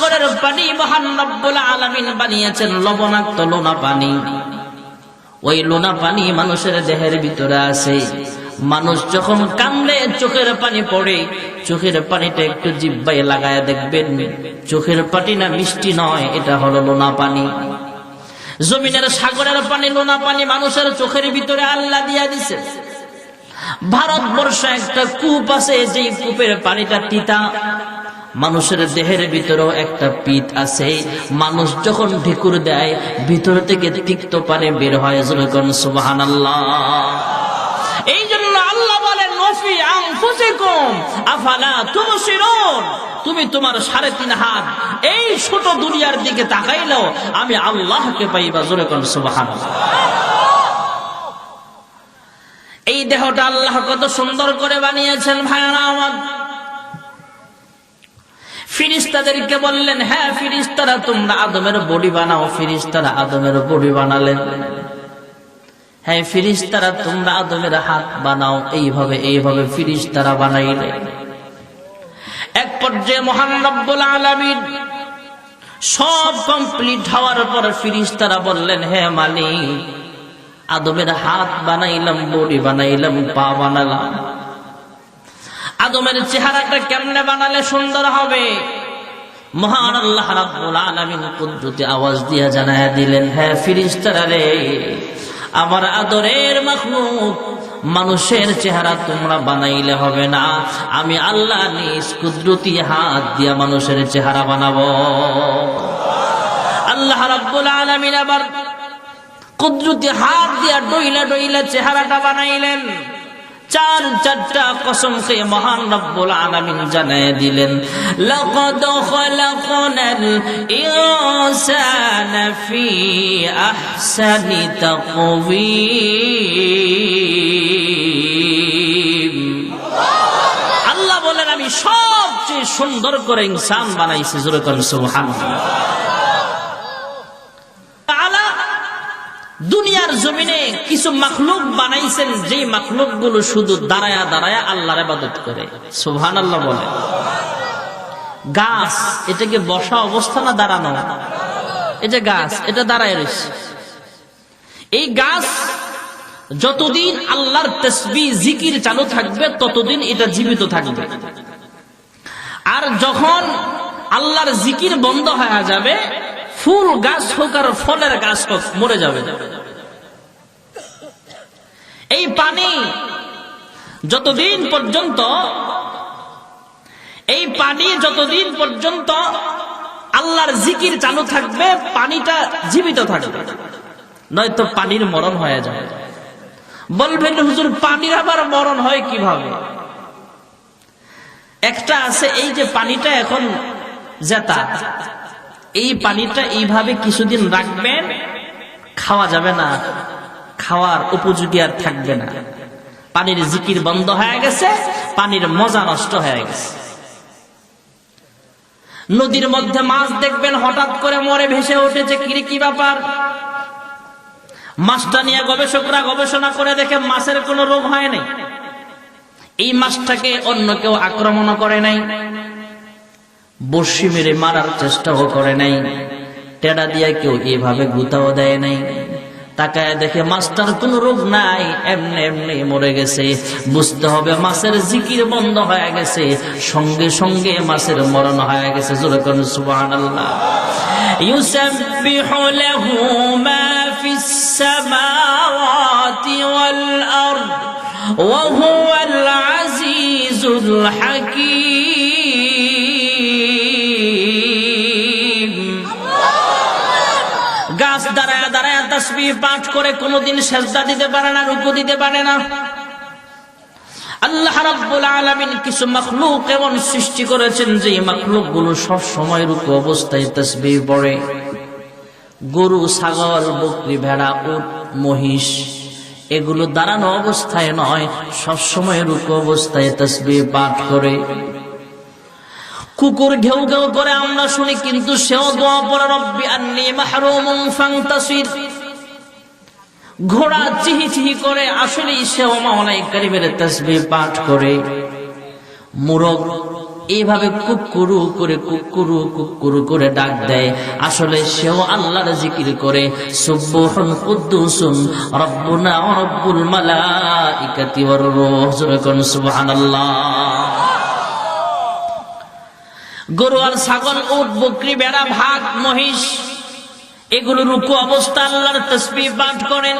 সাগরের পানি মহান রব্বুল আলামিন বানিয়েছেন লবণাক্ত লোনা পানি। ওই লোনা পানি মানুষের দেহের ভিতরে আছে। মানুষ যখন কান্দে চোখের পানি পড়ে, চোখের পানিটা একটু জিব্বাই লাগায় দেখবেন, চোখের পানি না মিষ্টি নয়, এটা হলো লোনা পানি। জমিনের সাগরের পানি লোনা পানি মানুষের চোখের ভিতরে আল্লাহ দিয়া দিছে। ভারতবর্ষে একটা কূপ আছে যে কূপের পানিটা তিতা। মানুষের দেহের ভিতরেও একটা পিত আছে। মানুষ যখন ঢেকুর দেয়, ভিতর থেকে তিক্ত পানি বের হয় যেরকম সুবাহান এই জন্য আল্লাহ বলেন তুমি তোমার সাড়ে তিন হাত এই ছোট দুনিয়ার দিকে তাকাইলেও আমি আল্লাহকে পাইবা, জোরে কোন সুবাহান এই দেহটা আল্লাহ কত সুন্দর করে বানিয়েছেন ভাইয়ারা আমার। ফিরিস্তাদেরকে বললেন হ্যাঁ ফিরিস্তারা, তোমরা আদমের বডি বানাও। ফিরিস্তারা আদমের বডি বানালেন। হ্যাঁ ফিরিস্তারা, তোমরা আদমের হাত বানাও। এইভাবে এইভাবে ফিরিস্তারা বানাইলে। এক পর্যায়ে মহান রব্বুল আলামিন সব কমপ্লিট হওয়ার পর ফিরিস্তারা বললেন হ্যাঁ মালিক, আদমের হাত বানাইলাম, বডি বানাইলাম, পা বানালাম। আদমের চেহারাটা কেমনে বানালে সুন্দর হবে? মহান আল্লাহ রাব্বুল আলামিন কুদরতি আওয়াজ দিয়া জানায়া দিলেন হ্যাঁ ফিরিস্তারা রে, আমার আদরের মাখলুক, মানুষের চেহারা তোমরা বানাইলে হবে না। আমি আল্লাহ নিজ কুদরতি হাত দিয়া মানুষের চেহারা বানাবো। আল্লাহ রাব্বুল আলামিন আবার কুদরতি হাত দিয়া ডইলা ডইলা চেহারাটা বানাইলেন। চার চারটা কসম খেয়ে মহান রব্বুল আলামিন জানায় দিলেন, লাকাদ খালাকনাল ইনসানা ফি আহসানি তাকওয়িম। আল্লাহ বলেন, আমি সবচেয়ে সুন্দর করে ইনসান বানাইছি। জোরে করেন সুবহানাল্লাহ। দুনিয়ার জমিনে কিছু মাখলুক বানাইছেন যে মাখলুকগুলো শুধু দাঁড়ায়া দাঁড়ায়া আল্লাহর আবাদত করে। সুহান আল্লাহ বলে। গাছ এটাকে বসা অবস্থা না দাঁড়ানো? এটা গাছ, এটা দাঁড়ায় রয়েছে। এই গাছ যতদিন আল্লাহর তসবি, জিকির চালু থাকবে, ততদিন এটা জীবিত থাকবে। আর যখন আল্লাহর জিকির বন্ধ হয়ে যাবে ফুল গাছ হোক আর ফলের গাছ হোক, মরে যাবে। এই পানি যতদিন পর্যন্ত, এই পানি যতদিন পর্যন্ত আল্লাহর জিকির চালু থাকবে, পানিটা জীবিত থাকবে। নয়তো পানির মরণ হয়ে যাবে। বলবেন, হুজুর, পানির আবার মরণ হয় কীভাবে? একটা আছে, এই যে পানিটা এখন জেতা। এই পানিটা এইভাবে কিছুদিন রাখবেন খাওয়া যাবে না। খাওয়ার উপযোগী আর থাকবে না। পানির জিকির বন্ধ হয়ে গেছে, পানির মজা নষ্ট হয়ে গেছে। নদীর মধ্যে মাছ দেখবেন, হঠাৎ করে মরে ভেসে উঠেছে কিরে কি ব্যাপার? মাছটা নিয়ে গবেষকরা গবেষণা করে দেখে মাছের কোনো রোগ হয় নাই। এই মাছটাকে অন্য কেউ আক্রমণ করে নাই। বর্ষি মেরে মারার চেষ্টাও করে নাই। টেডা দিয়া কেউ এভাবে গুতাও দেয় নাই। তাকায় দেখে মাছটার রোগ নাই, এমনি এমনি মরে গেছে। বুঝতে হবে মাছের জিকির বন্ধ হয়ে গেছে, সঙ্গে সঙ্গে মাছের মরণ হয়ে গেছে। তসবি পাঠ করে কোনোদিন সেজদা দিতে পারে না, রুকু দিতে পারে না। আল্লাহ রাব্বুল আলামিন কিছু মাখলুক এমন সৃষ্টি করেছেন যে মাখলুকগুলো সব সময় রুকু অবস্থায় তসবি পড়ে। গরু, ছাগল, বকরি, ভেড়া, উট, মহিষ, এগুলো দাঁড়ানো অবস্থায় নয়, সব সময় রুকু অবস্থায় তসবি পাঠ করে। কুকুর ঘেউ ঘেউ করে আমরা শুনি, কিন্তু সেও দোয়া পড়ে, রব্বি আন্নি মাহরুমুন ফান্তাসির। ঘোড়া চিহি চিহি করে আসলে কারিমের তসবি পাঠ করে। মুরগ এইভাবে কুকুরু করে কুকুরু কুকুরু করে ডাক দেয়। আসলে সেও আল্লাহর জিকির করে। গরু আর ছাগল, উট, বকরি বেড়া ভাগ মহিষ এগুলো রুকু অবস্থা আল্লাহর তসবি পাঠ করেন।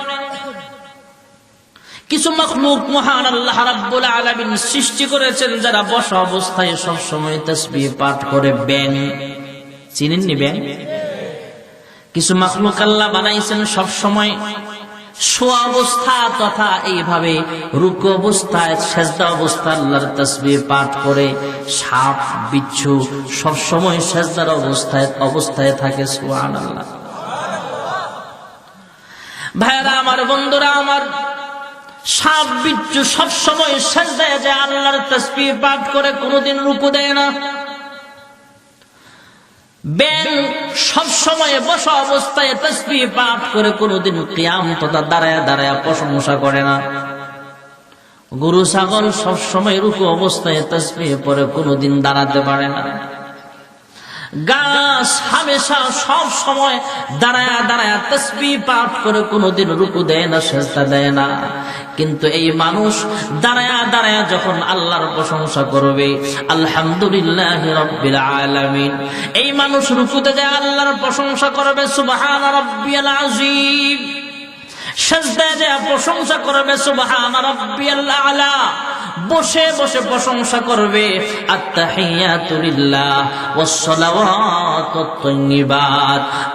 কিছু মখলুক মহান আল্লাহ রাব্বুল আলামিন সৃষ্টি করেছেন যারা বসা অবস্থায় সব সময় তসবিহ পাঠ করে। ব্যাং চিনেননি ব্যাং কিছু মখলুক আল্লাহ বানাইছেন সব সময় শোয়া অবস্থা তথা এইভাবে রুকু অবস্থায় সেজদা অবস্থা আল্লাহর তসবিহ পাঠ করে। সাপ, বিচ্ছু সব সময় সেজদার অবস্থায় অবস্থায় থাকে, সুবহানাল্লাহ। ভাইরা, আমার বন্ধুরা, আমার সাপ বিচ্ছু সবসময় সাজদায় যায় আল্লাহর তসবি পাঠ করে কোনোদিন রুকু দেয় না। ব্যাং সবসময় বসা অবস্থায় তসবি পাঠ করে কোনোদিন তথা দাঁড়ায় দাঁড়ায় প্রশংসা করে না। গরু ছাগল সবসময় রুকু অবস্থায় তসবি পরে কোনোদিন দাঁড়াতে পারে না। গাছ হামেশা সব সময় দাঁড়ায়া দাঁড়ায়া তসবি পাঠ করে কোনোদিন রুকু দেয় না, সেজদা দেয় না। কিন্তু এই মানুষ দাঁড়ায়া দাঁড়ায়া যখন আল্লাহর প্রশংসা করবে, আলহামদুলিল্লাহ রব্বিল আলামিন। এই মানুষ রুকুতে যায়, আল্লাহর প্রশংসা করবে, সুবহান রব্বিয়াল আযীম। সেজদায় যায়, প্রশংসা করবে, সুবহান রব্বিয়াল আলা। বসে বসে প্রশংসা করবে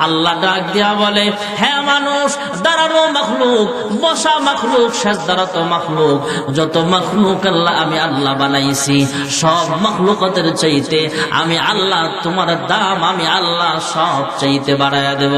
আল্লাহ ডাক দিয়া বলে হ্যাঁ মানুষ, দাঁড়ানো মাখলুক, বসা মাখলুক, সেজদারত মাখলুক, যত মাখলুক আল্লাহ আমি আল্লাহ বানাইছি, সব মাখলুকতের চাইতে আমি আল্লাহ, তোমার দাম আমি আল্লাহ সব চাইতে বাড়ায়া দেব।